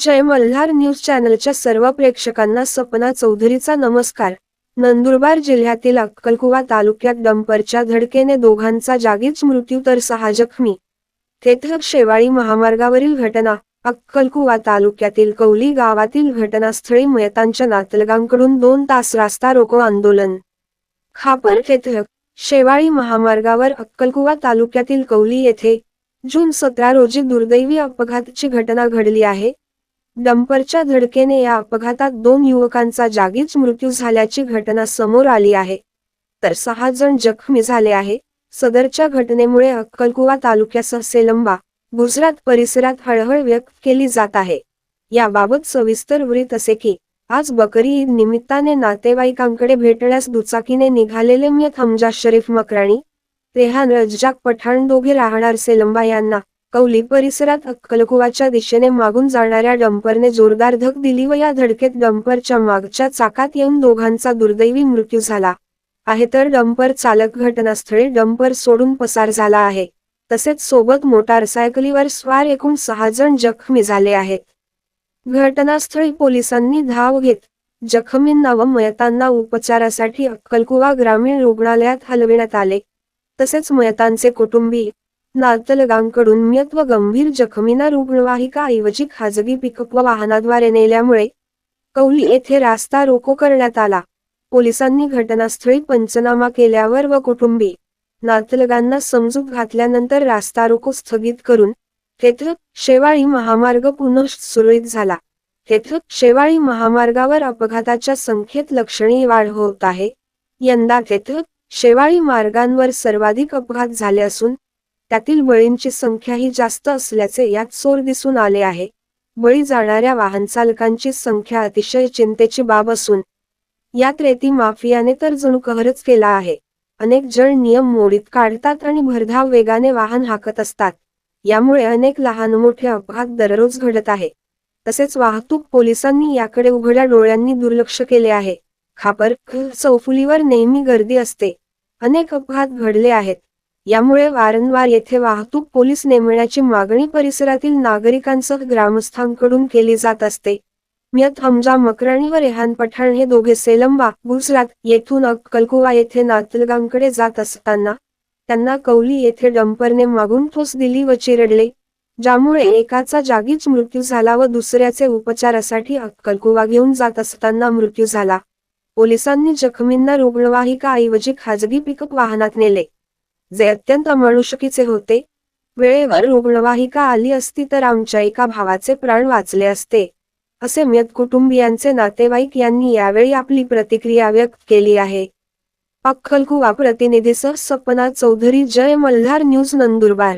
जय Malhar news चॅनलच्या सर्व प्रेक्षकांना सपना चौधरीचा नमस्कार. नंदुरबार जिल्ह्यातील अक्कलकुवा तालुक्यात डंपरच्या धडकेने दोघांचा जागीच मृत्यू तर सहा जखमी. थेथक शेवाळी महामार्गावरील घटना अक्कलकुवा तालुक्यातील कौली गावातील घटनास्थळी मयतांच्या नातलगांकडून दोन तास रास्ता रोको आंदोलन. खापर थेथक शेवाळी महामार्गावर अक्कलकुवा तालुक्यातील कौली येथे जून सतरा रोजी दुर्दैवी अपघाताची घटना घडली आहे. डंपरच्या धडकेने या अपघातात दोन युवकांचा जागीच मृत्यू झाल्याची घटना समोर आली आहे. तर सहा जण जखमी झाले आहे. सदरच्या घटनेमुळे अक्कलकुवा तालुक्यासह सेलंबा गुजरात परिसरात हळहळ व्यक्त केली जात आहे. याबाबत सविस्तर वृत्त असे की आज बकरी ईद निमित्ताने नातेवाईकांकडे भेटण्यास दुचाकीने निघालेले मियत हमजा शरीफ मकराणी रेहान रज्जाक पठाण दोघे राहणार सेलंबा यांना कौली परिसरात अक्कलकुवाच्या दिशेने मागून जाणाऱ्या डंपरने जोरदार धक दिली व या धडकेत डंपरच्या मागच्या चाकात येऊन दोघांचा दुर्दैवी मृत्यू झाला. आहे तर डंपर चालक घटनास्थळी डंपर सोडून पसार झाला आहे. तसेच सोबत मोटारसायकलीवर स्वार एकूण सहा जण जखमी झाले आहेत. घटनास्थळी पोलिसांनी धाव घेत जखमींना व मयतांना उपचारासाठी अक्कलकुवा ग्रामीण रुग्णालयात हलविण्यात आले. तसेच मयतांचे कुटुंबीय नातलगांकडून मयत व गंभीर जखमींना रुग्णवाहिका ऐवजी खाजगी पिकअप व वाहनाद्वारे नेल्यामुळे कौली येथे रास्ता रोको करण्यात आला. पोलिसांनी घटनास्थळी पंचनामा केल्यावर व कुटुंबी नातलगांना समजूत घातल्यानंतर रास्ता रोको स्थगित करून तेथ शेवाळी महामार्ग पुनः सुरळीत झाला. तेथ शेवाळी महामार्गावर अपघाताच्या संख्येत लक्षणीय वाढ होत आहे. यंदा तेथ शेवाळी मार्गांवर सर्वाधिक अपघात झाले असून त्यातील बळींची संख्याही जास्त असल्याचे यात सोर दिसून आले आहे. बळी जाणाऱ्या वाहन चालकांची संख्या अतिशय चिंतेची बाब असून यात रेती माफियाने तर जणू कहरच केला आहे. अनेक जण नियम मोडीत काढतात आणि भरधाव वेगाने वाहन हाकत असतात. यामुळे अनेक लहान मोठे अपघात दररोज घडत आहे. तसेच वाहतूक पोलिसांनी याकडे उघड्या डोळ्यांनी दुर्लक्ष केले आहे. खापर चौफुलीवर नेहमी गर्दी असते. अनेक अपघात घडले आहेत. यामुळे वारंवार येथे वाहतूक पोलीस नेमण्याची मागणी परिसरातील नागरिकांसह ग्रामस्थांकडून केली जात असते. मियत हमजा मकराणी व रेहान पठाण हे दोघे सेलंबा गुजरात येथून अक्कलकुवा येथे नातलगांकडे जात असताना त्यांना कौली येथे डंपरने मागून ठोस दिली व चिरडले ज्यामुळे एकाचा जागीच मृत्यू झाला व दुसऱ्याचे उपचारासाठी अक्कलकुवा घेऊन जात असताना मृत्यू झाला. पोलिसांनी जखमींना रुग्णवाहिका ऐवजी खाजगी पिकअप वाहनात नेले. जे अत्यंत मनुष्यकीचे होते. वेळेवर रुग्णवाहिका आली असती तर आमच्या एका भावाचे प्राण वाचले असते. असे मयत कुटुंबियांचे नातेवाईक यांनी यावेळी आपली प्रतिक्रिया व्यक्त केली आहे. अक्कलकुवा प्रतिनिधीसह सपना चौधरी जय मल्हार न्यूज नंदुरबार.